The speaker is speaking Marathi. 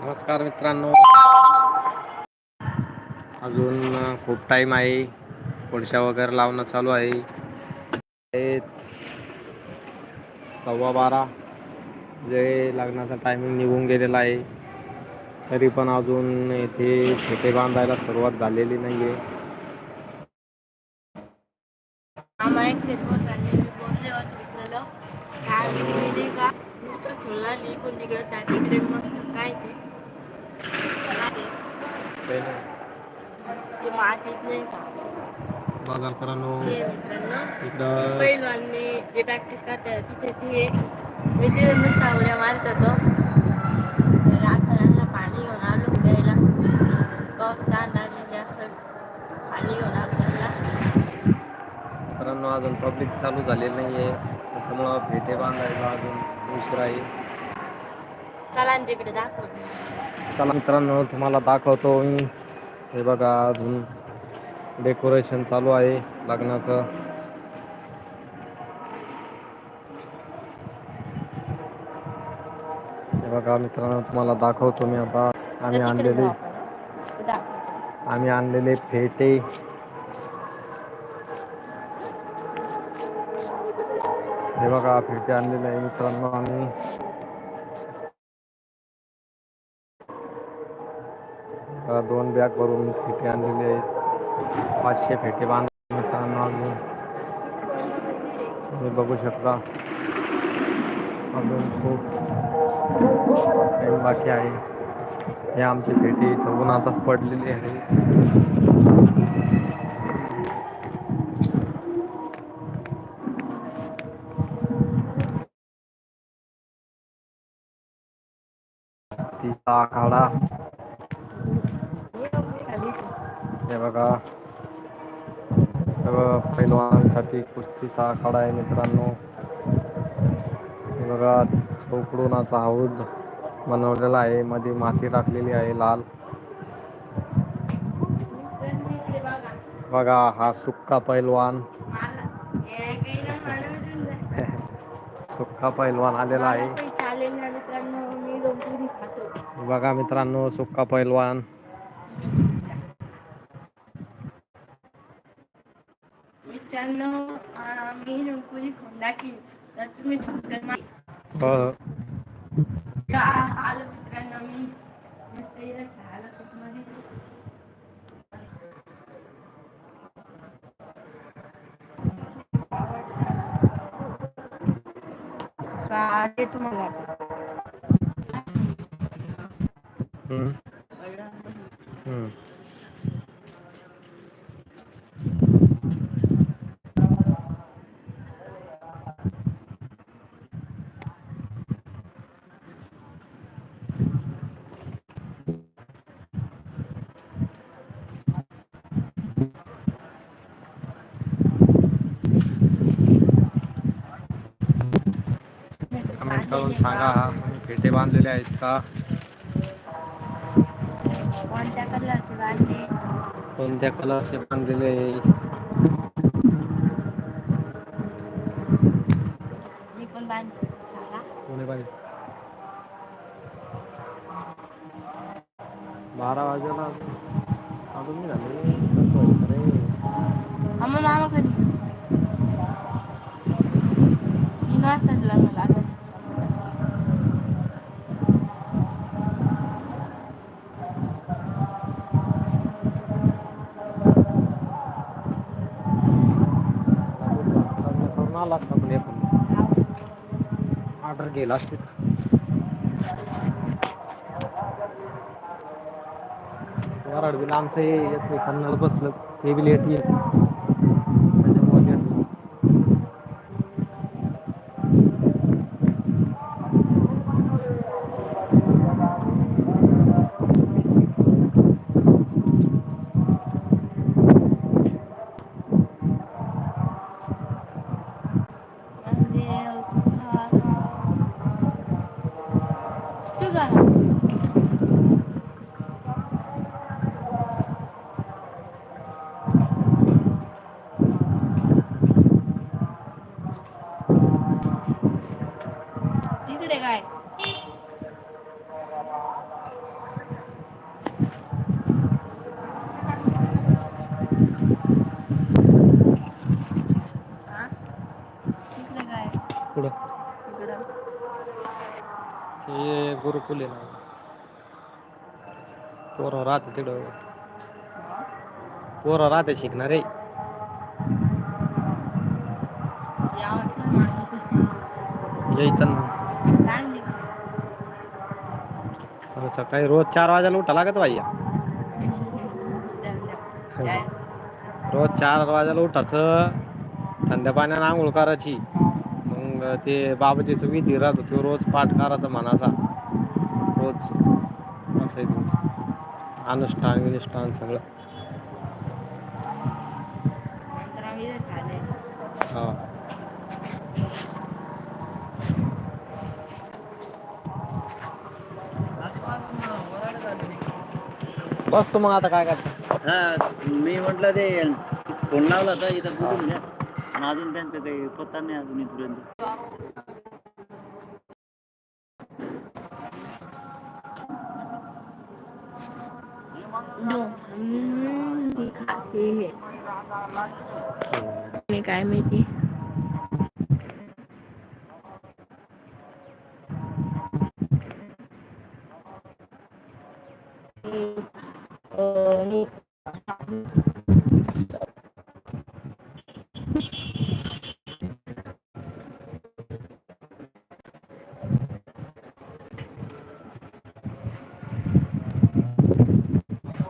नमस्कार मित्रांनो. अजून खूप टाईम आहे. कोळशा वगैरे लावणं चालू आहे. सव्वा बारा. जे लग्नाचा टायमिंग निघून गेलेला आहे. तरी पण अजून येथे फेटे बांधायला सुरुवात झालेली नाही आहे आम्हा एक फेसवर चालले बोलले होते मित्राला काय माहिती का नुसतं खेळला लिहून तिकडं त्या तिकडे मस्त काय ते काय ते? मातीत नाही का? बघा मित्रांनो ते मित्रांनो इकडं पहिलवानने जे प्रॅक्टिस करतात तिथे ते मी तिथे नुसता उड्या मारत होतो तर आता यांना पाणी घेऊन आलो प्यायला. पाणी घेऊन आलो त्यांना. मित्रांनो अजून पब्लिक चालू झालेली नाही आहे त्याच्यामुळं फेटे बांधायला अजून उशीर आहे. चला दाखव. मित्रांनो तुम्हाला दाखवतो मी. हे बघा अजून डेकोरेशन चालू आहे लग्नाचं. हे बघा मित्रांनो तुम्हाला दाखवतो मी आता. आम्ही आणलेले आम्ही आणलेले फेटे. हे बघा फेटे आणलेले आहे मित्रांनो आम्ही. अ, दोन बॅग भरून फेटे आणलेले आहेत. पाचशे फेटे बांध मित्रांनो अजून. तुम्ही बघू शकता. अजून खूप टाईम बाकी आहे. हे आमची फेटी इथं उन्हातच पडलेली आहे आखाडा हे बघा. सगळं पैलवानांसाठी कुस्तीचा आखाडा आहे मित्रांनो. हे बघा चौकडून असा हौद बनवलेला आहे. मध्ये माती टाकलेली आहे लाल. बघा हा सुक्का पैलवान. सुक्का पैलवान आलेला आहे. बघा मित्रांनो सुक्का पैलवान मित्रांनो अं, मी लोणपुरी खाऊन दाखीन तर तुम्ही सबस्क्राईब हो आलं मित्रांनो मी मस्त इथं खेळायला खूप ते तुम्हाला हम्म. हम्म. करून सांगा हा तुम्ही फेटे बांधलेले आहेत का कोणत्या कलरचे बांधले कोणत्या कलरचे बांधलेले आहे मी पण बांधतो सांगा कोणी बांधले बारा वाजेला अजून नाही झाले कसं व्हायचं रे आम्हाला आलो कधी तीन वाजता लग्न लागलं आला असता पण एकूण ऑर्डर गेला असते. वराड आमचं हे याचं कन्नड बसलं. ते बी लेट येईल. गुरुकुल आहे ना. पोरं राहते तिकडं. पोरं राहते शिकणारे. यायचं ना. सकाळी रोज चार वाजायला उठा लागत भाई? रोज चार वाजायला उठायचं. थंड पाण्यानं आंघोळ करायची. मग ते बाबाजीचं विधी राहतो तो रोज पाठ करायचा मनाचा रोज. असं आहे अनुष्ठान विनुष्ठान सगळं. हो. नंतर हा. बसतो मग आता काय करता हा मी म्हटलं ते फोन लावला होता इथं बोलून घ्या. पण अजून त्यांचं काही पत्ता नाही अजून इथपर्यंत. ती खाते काय माहिती?